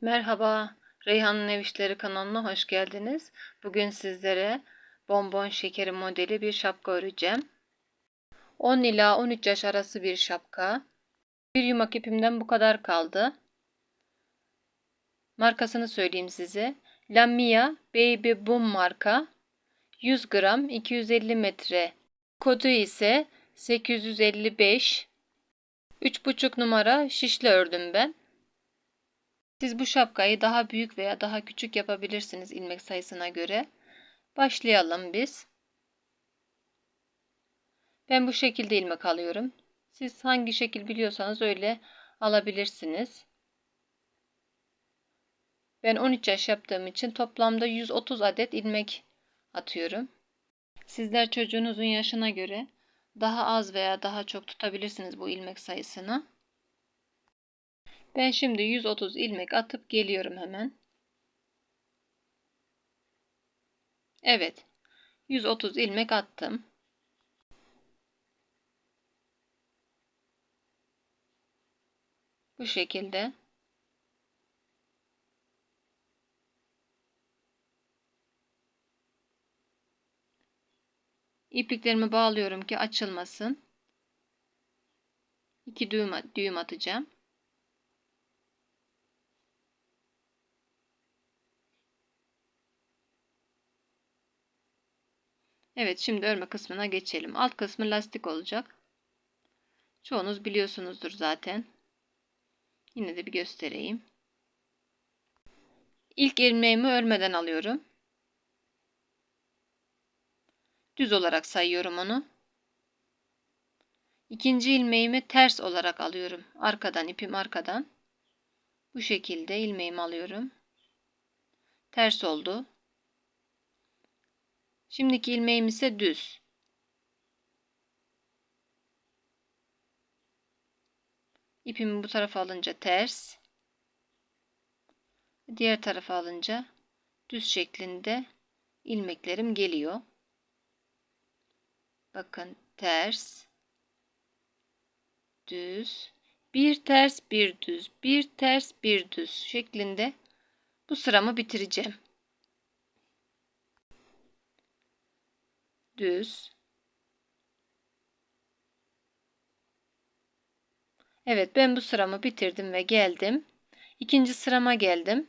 Merhaba, Reyhan'ın Ev İşleri kanalına hoş geldiniz. Bugün sizlere bonbon şekeri modeli bir şapka öreceğim. 10 ila 13 yaş arası bir şapka. Bir yumak ipimden bu kadar kaldı. Markasını söyleyeyim size. Lamia Baby Boom marka. 100 gram 250 metre. Kodu ise 855. 3,5 numara şişle ördüm ben. Siz bu şapkayı daha büyük veya daha küçük yapabilirsiniz ilmek sayısına göre. Başlayalım biz. Ben bu şekilde ilmek alıyorum. Siz hangi şekil biliyorsanız öyle alabilirsiniz. Ben 13 yaş yaptığım için toplamda 130 adet ilmek atıyorum. Sizler çocuğunuzun yaşına göre daha az veya daha çok tutabilirsiniz bu ilmek sayısını. Ben şimdi 130 ilmek atıp geliyorum hemen. Evet. 130 ilmek attım. Bu şekilde. İpliklerimi bağlıyorum ki açılmasın. İki düğüm, düğüm atacağım. Evet şimdi örme kısmına geçelim. Alt kısmı lastik olacak. Çoğunuz biliyorsunuzdur zaten. Yine de bir göstereyim. İlk ilmeğimi örmeden alıyorum. Düz olarak sayıyorum onu. İkinci ilmeğimi ters olarak alıyorum. Arkadan ipim arkadan. Bu şekilde ilmeğimi alıyorum. Ters oldu. Şimdiki ilmeğim ise düz. İpimi bu tarafa alınca ters. Diğer tarafa alınca düz şeklinde ilmeklerim geliyor. Bakın ters, düz, bir ters, bir düz, bir ters, bir düz şeklinde bu sıramı bitireceğim. Düz. Evet ben bu sıramı bitirdim ve geldim. İkinci sırama geldim.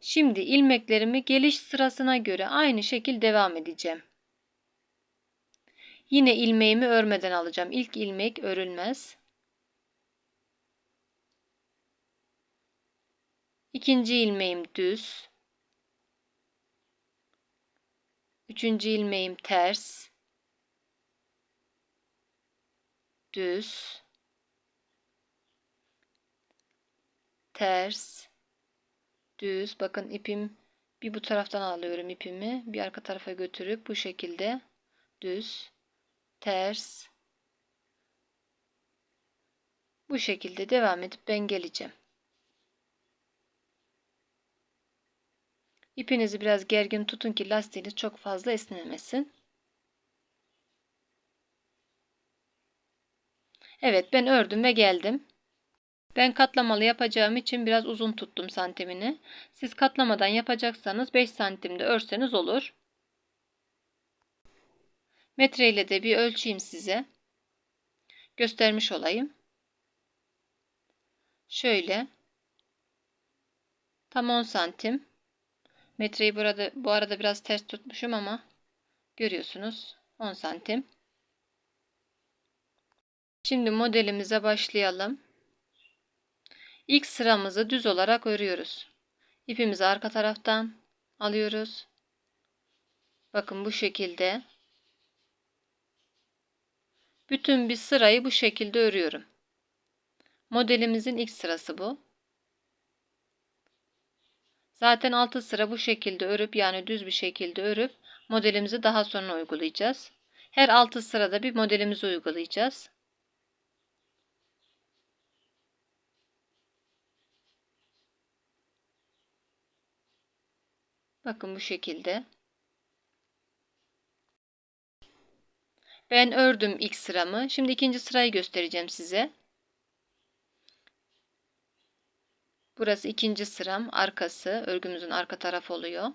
Şimdi ilmeklerimi geliş sırasına göre aynı şekil devam edeceğim. Yine ilmeğimi örmeden alacağım. İlk ilmek örülmez. İkinci ilmeğim düz. Üçüncü ilmeğim ters. Düz. Ters. Düz. Bakın ipim bir bu taraftan alıyorum ipimi. Bir arka tarafa götürüp bu şekilde düz. Ters. Bu şekilde devam edip ben geleceğim. İpinizi biraz gergin tutun ki lastiğiniz çok fazla esnemesin. Evet ben ördüm ve geldim. Ben katlamalı yapacağım için biraz uzun tuttum santimini. Siz katlamadan yapacaksanız 5 santimde örseniz olur. Metre ile de bir ölçeyim size. Göstermiş olayım. Şöyle. Tam 10 santim. Metreyi burada bu arada biraz ters tutmuşum ama görüyorsunuz 10 santim. Şimdi modelimize başlayalım. İlk sıramızı düz olarak örüyoruz. İpimizi arka taraftan alıyoruz. Bakın bu şekilde. Bütün bir sırayı bu şekilde örüyorum. Modelimizin ilk sırası bu. Zaten 6 sıra bu şekilde örüp yani düz bir şekilde örüp modelimizi daha sonra uygulayacağız. Her 6 sırada bir modelimizi uygulayacağız. Bakın bu şekilde. Ben ördüm ilk sıramı. Şimdi ikinci sırayı göstereceğim size. Burası ikinci sıram arkası. Örgümüzün arka tarafı oluyor.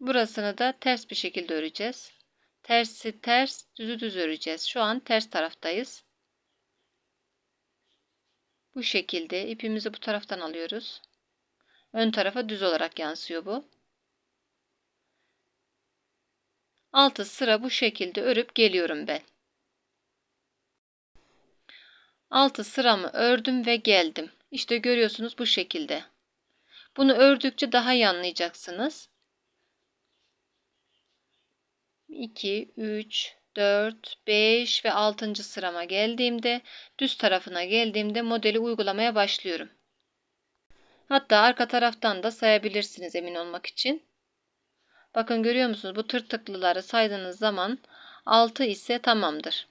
Burasını da ters bir şekilde öreceğiz. Tersi ters, düzü düz öreceğiz. Şu an ters taraftayız. Bu şekilde ipimizi bu taraftan alıyoruz. Ön tarafa düz olarak yansıyor bu. Altı sıra bu şekilde örüp geliyorum ben. Altı sıramı ördüm ve geldim. İşte görüyorsunuz bu şekilde. Bunu ördükçe daha iyi anlayacaksınız. 2, 3, 4, 5 ve 6. sırama geldiğimde düz tarafına geldiğimde modeli uygulamaya başlıyorum. Hatta arka taraftan da sayabilirsiniz emin olmak için. Bakın görüyor musunuz? Bu tırtıklıları saydığınız zaman 6 ise tamamdır.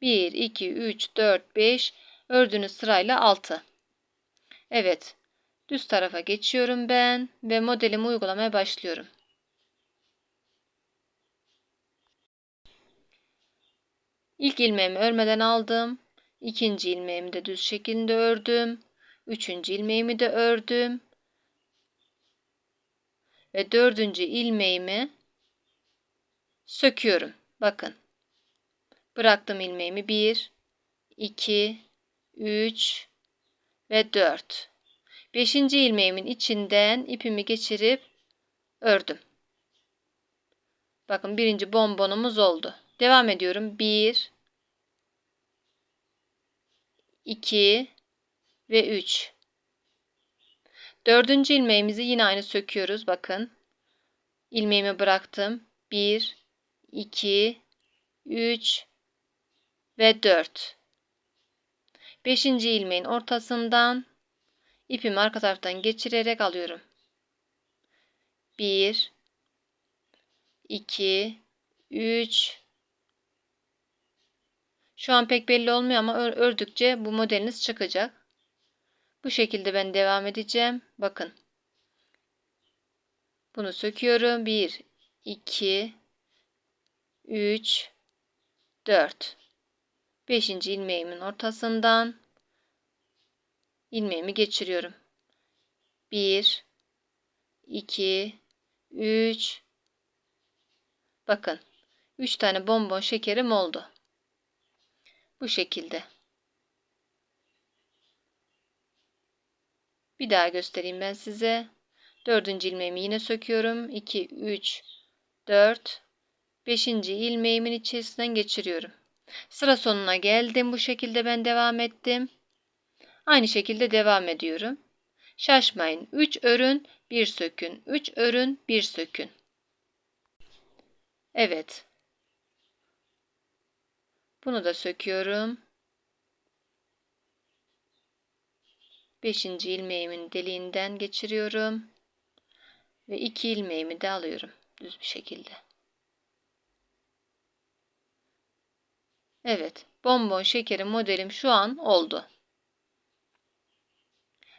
1, 2, 3, 4, 5 ördüğünüz sırayla 6. Evet. Düz tarafa geçiyorum ben ve modelimi uygulamaya başlıyorum. İlk ilmeğimi örmeden aldım. İkinci ilmeğimi de düz şekilde ördüm. Üçüncü ilmeğimi de ördüm. Ve dördüncü ilmeğimi söküyorum. Bakın. Bıraktım ilmeğimi. 1, 2, 3 ve 4. Beşinci ilmeğimin içinden ipimi geçirip ördüm. Bakın birinci bonbonumuz oldu. Devam ediyorum. 1 2 ve 3. Dördüncü ilmeğimizi yine aynı söküyoruz. Bakın. ilmeğimi bıraktım. 1 2 3 ve 4. Beşinci ilmeğin ortasından ipimi arka taraftan geçirerek alıyorum. 1 2 3 şu an pek belli olmuyor ama ördükçe bu modeliniz çıkacak. Bu şekilde ben devam edeceğim. Bakın. Bunu söküyorum. 1, 2, 3, 4. 5. ilmeğimin ortasından ilmeğimi geçiriyorum. 1, 2, 3. Bakın. 3 tane bonbon şekerim oldu. Bu şekilde. Bir daha göstereyim ben size. Dördüncü ilmeğimi yine söküyorum. 2, 3, 4, 5. ilmeğimin içerisinden geçiriyorum. Sıra sonuna geldim. Bu şekilde ben devam ettim. Aynı şekilde devam ediyorum. Şaşmayın. 3 örün, 1 sökün. 3 örün, 1 sökün. Evet. Bunu da söküyorum. Beşinci ilmeğimin deliğinden geçiriyorum. Ve iki ilmeğimi de alıyorum. Düz bir şekilde. Evet. Bonbon şekerim modelim şu an oldu.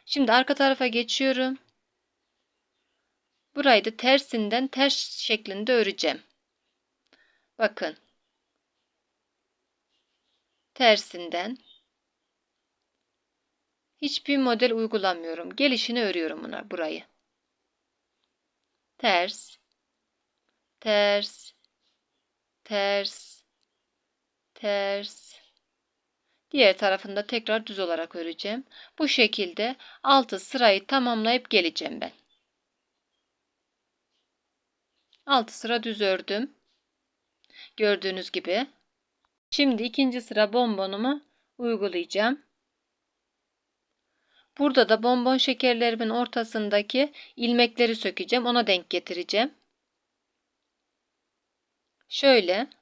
Şimdi arka tarafa geçiyorum. Burayı da tersinden ters şeklinde öreceğim. Bakın tersinden hiçbir model uygulamıyorum. Gelişini örüyorum buna burayı. Ters, ters, ters, ters. Diğer tarafında tekrar düz olarak öreceğim. Bu şekilde altı sırayı tamamlayıp geleceğim ben. Altı sıra düz ördüm. Gördüğünüz gibi Şimdi ikinci sıra bonbonumu uygulayacağım. Burada da bonbon şekerlerimin ortasındaki ilmekleri sökeceğim. Ona denk getireceğim. Şöyle.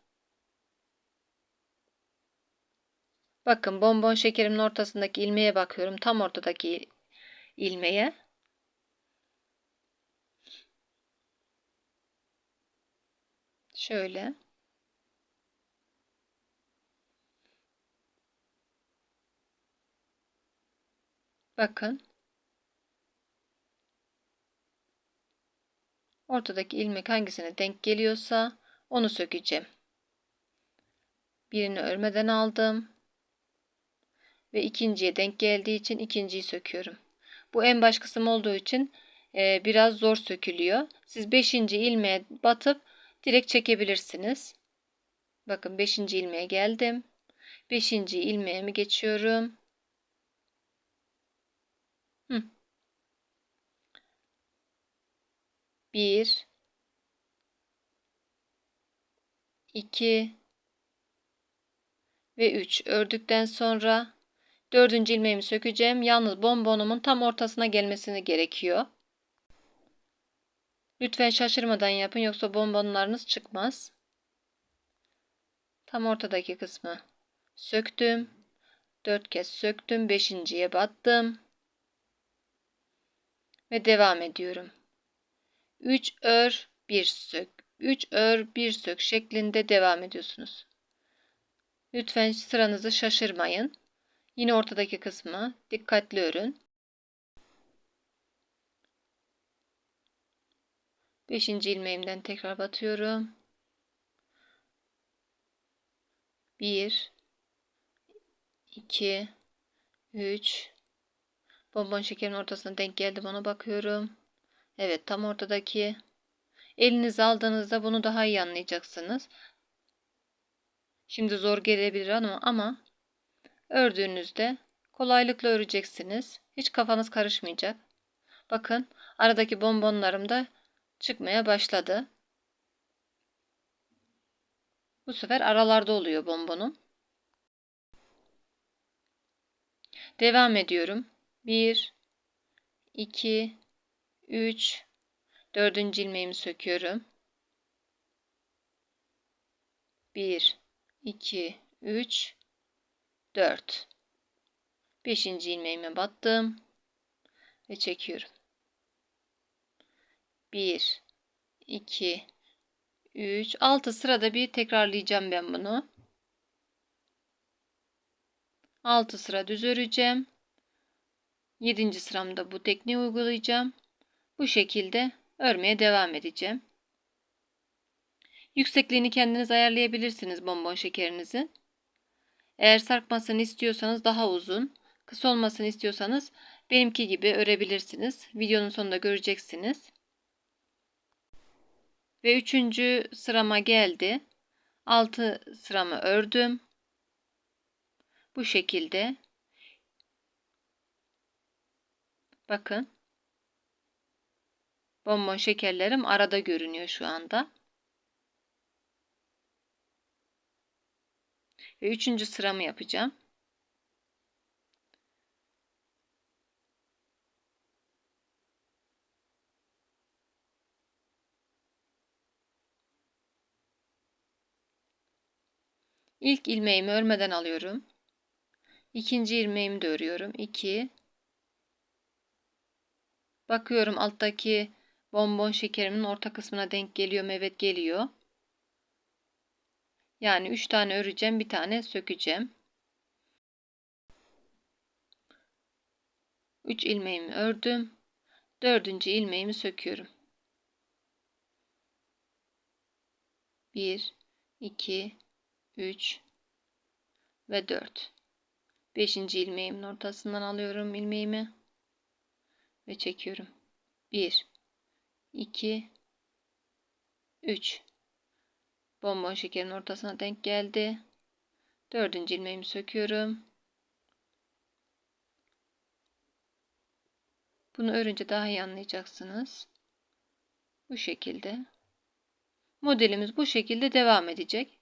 Bakın bonbon şekerimin ortasındaki ilmeğe bakıyorum. Tam ortadaki ilmeğe. Şöyle. Bakın. Ortadaki ilmek hangisine denk geliyorsa onu sökeceğim. Birini örmeden aldım. Ve ikinciye denk geldiği için ikinciyi söküyorum. Bu en baş kısım olduğu için e, biraz zor sökülüyor. Siz 5. ilmeğe batıp direkt çekebilirsiniz. Bakın 5. ilmeğe geldim. 5. ilmeğe mi geçiyorum? Hı. 1 2 ve 3 ördükten sonra dördüncü ilmeğimi sökeceğim. Yalnız bonbonumun tam ortasına gelmesini gerekiyor. Lütfen şaşırmadan yapın yoksa bonbonlarınız çıkmaz. Tam ortadaki kısmı söktüm. 4 kez söktüm. Beşinciye battım. Ve devam ediyorum. 3 ör, 1 sök. 3 ör, 1 sök şeklinde devam ediyorsunuz. Lütfen sıranızı şaşırmayın. Yine ortadaki kısmı dikkatli örün. Beşinci ilmeğimden tekrar batıyorum. Bir, iki, üç. Bonbon şekerin ortasına denk geldim ona bakıyorum. Evet tam ortadaki. Elinizi aldığınızda bunu daha iyi anlayacaksınız. Şimdi zor gelebilir ama, ama ördüğünüzde kolaylıkla öreceksiniz. Hiç kafanız karışmayacak. Bakın aradaki bonbonlarım da çıkmaya başladı. Bu sefer aralarda oluyor bonbonum. Devam ediyorum. 1 2 3 Dördüncü ilmeğimi söküyorum. 1 2 3 4 Beşinci ilmeğime battım ve çekiyorum. 1 2 3 6 sırada bir tekrarlayacağım ben bunu. 6 sıra düz öreceğim. 7. sıramda bu tekniği uygulayacağım. Bu şekilde örmeye devam edeceğim. Yüksekliğini kendiniz ayarlayabilirsiniz bonbon şekerinizin. Eğer sarkmasını istiyorsanız daha uzun, kısa olmasını istiyorsanız benimki gibi örebilirsiniz. Videonun sonunda göreceksiniz. Ve üçüncü sırama geldi. Altı sıramı ördüm. Bu şekilde. Bakın. Bonbon şekerlerim arada görünüyor şu anda. Ve üçüncü sıramı yapacağım. İlk ilmeğimi örmeden alıyorum. İkinci ilmeğimi de örüyorum. 2 Bakıyorum alttaki bonbon şekerimin orta kısmına denk geliyor mu? Evet geliyor. Yani 3 tane öreceğim, bir tane sökeceğim. 3 ilmeğimi ördüm. Dördüncü ilmeğimi söküyorum. 1 2 3 ve 4. 5. ilmeğimin ortasından alıyorum ilmeğimi ve çekiyorum. 1 2 3 Bonbon şekerin ortasına denk geldi. Dördüncü ilmeğimi söküyorum. Bunu örünce daha iyi anlayacaksınız. Bu şekilde. Modelimiz bu şekilde devam edecek.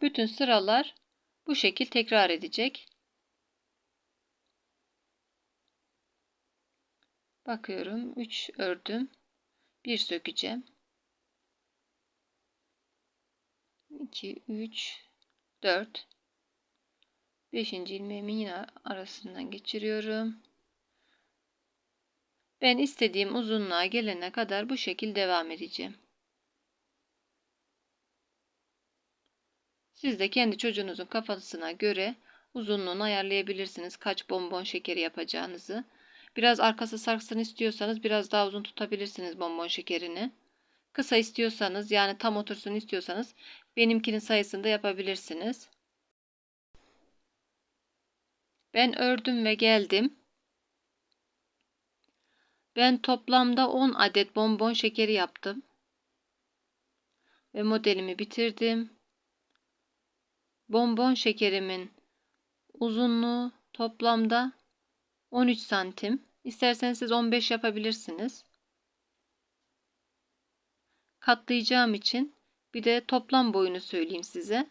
Bütün sıralar bu şekil tekrar edecek. Bakıyorum 3 ördüm. 1 sökeceğim. 2 3 4 5. ilmeğimi yine arasından geçiriyorum. Ben istediğim uzunluğa gelene kadar bu şekil devam edeceğim. Siz de kendi çocuğunuzun kafasına göre uzunluğunu ayarlayabilirsiniz. Kaç bonbon şekeri yapacağınızı. Biraz arkası sarksın istiyorsanız biraz daha uzun tutabilirsiniz bonbon şekerini. Kısa istiyorsanız yani tam otursun istiyorsanız benimkinin sayısında yapabilirsiniz. Ben ördüm ve geldim. Ben toplamda 10 adet bonbon şekeri yaptım. Ve modelimi bitirdim. Bonbon şekerimin uzunluğu toplamda 13 santim. İsterseniz siz 15 yapabilirsiniz. Katlayacağım için bir de toplam boyunu söyleyeyim size.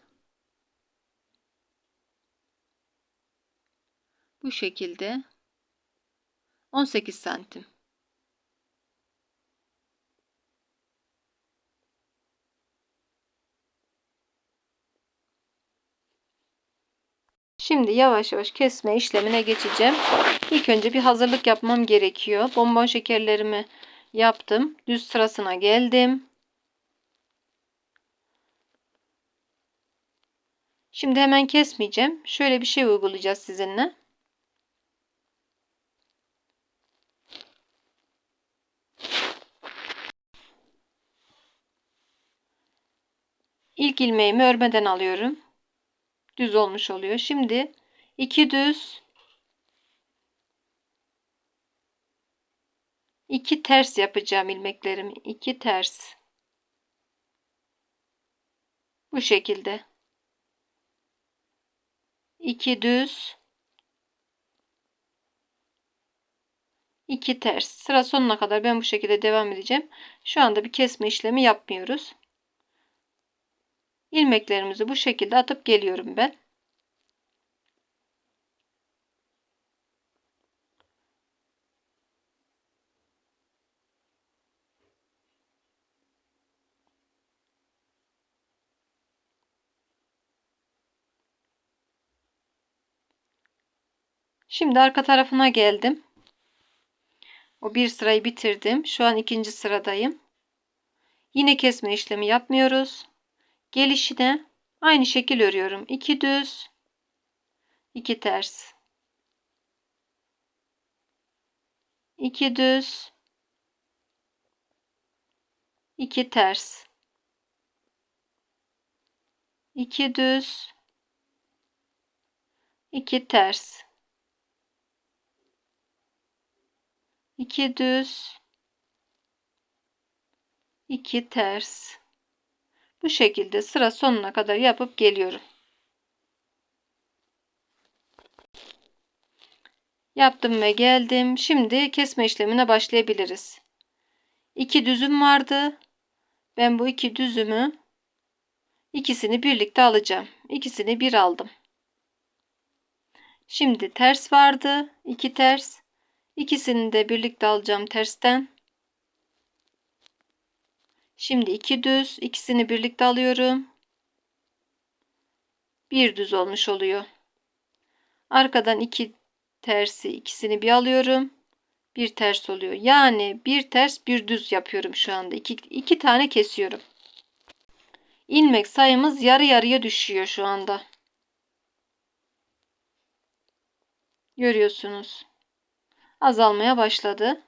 Bu şekilde 18 santim. Şimdi yavaş yavaş kesme işlemine geçeceğim. İlk önce bir hazırlık yapmam gerekiyor. Bonbon şekerlerimi yaptım. Düz sırasına geldim. Şimdi hemen kesmeyeceğim. Şöyle bir şey uygulayacağız sizinle. İlk ilmeğimi örmeden alıyorum. Düz olmuş oluyor. Şimdi iki düz iki ters yapacağım ilmeklerimi. iki ters. Bu şekilde. 2 düz 2 ters. Sıra sonuna kadar ben bu şekilde devam edeceğim. Şu anda bir kesme işlemi yapmıyoruz. İlmeklerimizi bu şekilde atıp geliyorum ben. Şimdi arka tarafına geldim. O bir sırayı bitirdim. Şu an ikinci sıradayım. Yine kesme işlemi yapmıyoruz. Gelişine aynı şekil örüyorum. 2 düz, 2 ters. 2 düz, 2 ters. 2 düz, 2 ters. 2 düz 2 ters. Bu şekilde sıra sonuna kadar yapıp geliyorum. Yaptım ve geldim. Şimdi kesme işlemine başlayabiliriz. 2 düzüm vardı. Ben bu iki düzümü ikisini birlikte alacağım. İkisini bir aldım. Şimdi ters vardı. 2 ters İkisini de birlikte alacağım tersten. Şimdi iki düz, ikisini birlikte alıyorum. Bir düz olmuş oluyor. Arkadan iki tersi, ikisini bir alıyorum. Bir ters oluyor. Yani bir ters, bir düz yapıyorum şu anda. İki, iki tane kesiyorum. İlmek sayımız yarı yarıya düşüyor şu anda. Görüyorsunuz azalmaya başladı.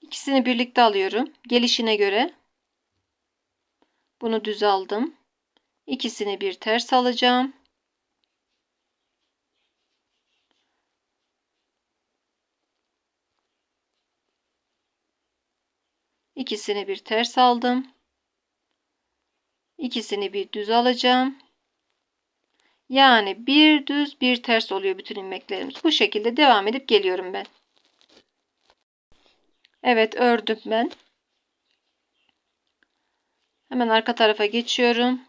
İkisini birlikte alıyorum. Gelişine göre bunu düz aldım. İkisini bir ters alacağım. İkisini bir ters aldım. İkisini bir düz alacağım. Yani bir düz bir ters oluyor bütün ilmeklerimiz. Bu şekilde devam edip geliyorum ben. Evet ördüm ben. Hemen arka tarafa geçiyorum.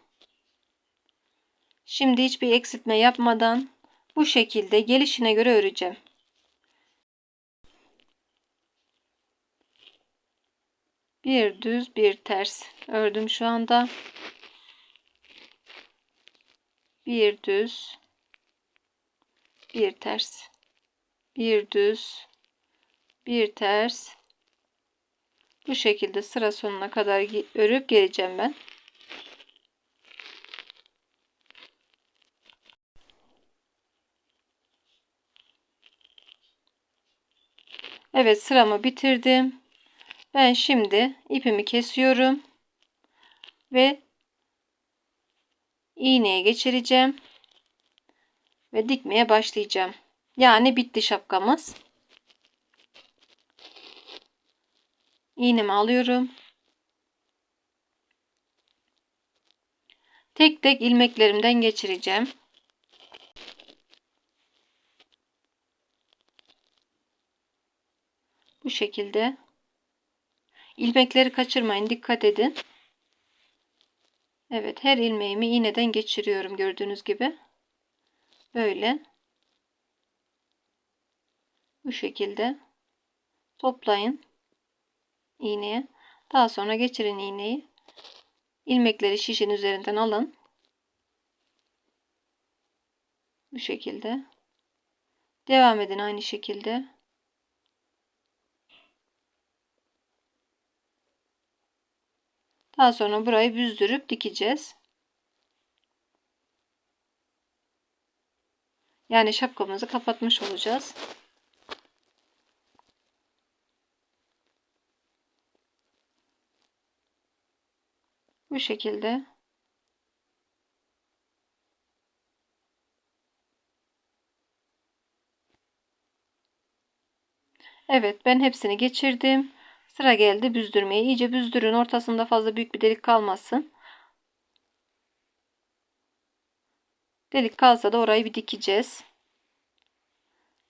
Şimdi hiçbir eksiltme yapmadan bu şekilde gelişine göre öreceğim. Bir düz bir ters ördüm şu anda bir düz bir ters bir düz bir ters. Bu şekilde sıra sonuna kadar örüp geleceğim ben. Evet sıramı bitirdim. Ben şimdi ipimi kesiyorum ve iğneye geçireceğim. ve dikmeye başlayacağım. Yani bitti şapkamız. İğnemi alıyorum. Tek tek ilmeklerimden geçireceğim. Bu şekilde. İlmekleri kaçırmayın. Dikkat edin. Evet her ilmeğimi iğneden geçiriyorum gördüğünüz gibi. Böyle. Bu şekilde. Toplayın. iğneye. Daha sonra geçirin iğneyi. İlmekleri şişin üzerinden alın. Bu şekilde. Devam edin aynı şekilde. Daha sonra burayı büzdürüp dikeceğiz. Yani şapkamızı kapatmış olacağız. Bu şekilde. Evet ben hepsini geçirdim. Sıra geldi büzdürmeye. İyice büzdürün. Ortasında fazla büyük bir delik kalmasın. Delik kalsa da orayı bir dikeceğiz.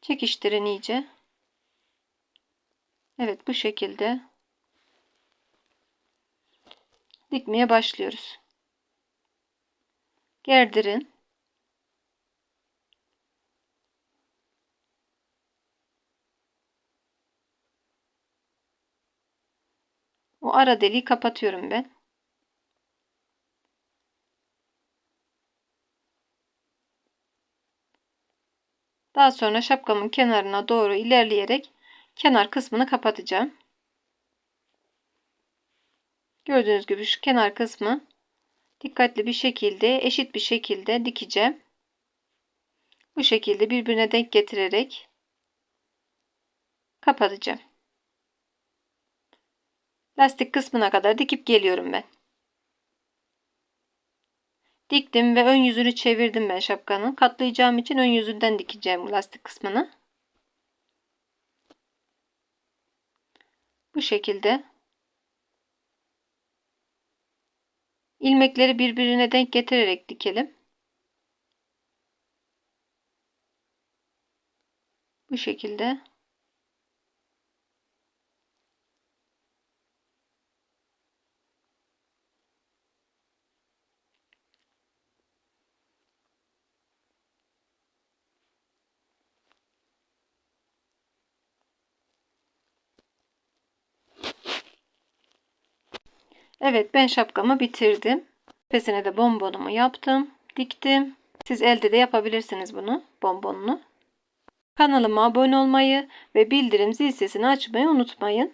Çekiştirin iyice. Evet bu şekilde. Dikmeye başlıyoruz. Gerdirin. O ara deliği kapatıyorum ben. Daha sonra şapkamın kenarına doğru ilerleyerek kenar kısmını kapatacağım. Gördüğünüz gibi şu kenar kısmı dikkatli bir şekilde eşit bir şekilde dikeceğim. Bu şekilde birbirine denk getirerek kapatacağım. Lastik kısmına kadar dikip geliyorum ben. Diktim ve ön yüzünü çevirdim ben şapkanın. Katlayacağım için ön yüzünden dikeceğim lastik kısmını. Bu şekilde. ilmekleri birbirine denk getirerek dikelim. Bu şekilde. Evet ben şapkamı bitirdim. Tepesine de bonbonumu yaptım. Diktim. Siz elde de yapabilirsiniz bunu. Bonbonunu. Kanalıma abone olmayı ve bildirim zil sesini açmayı unutmayın.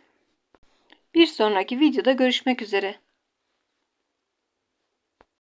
Bir sonraki videoda görüşmek üzere.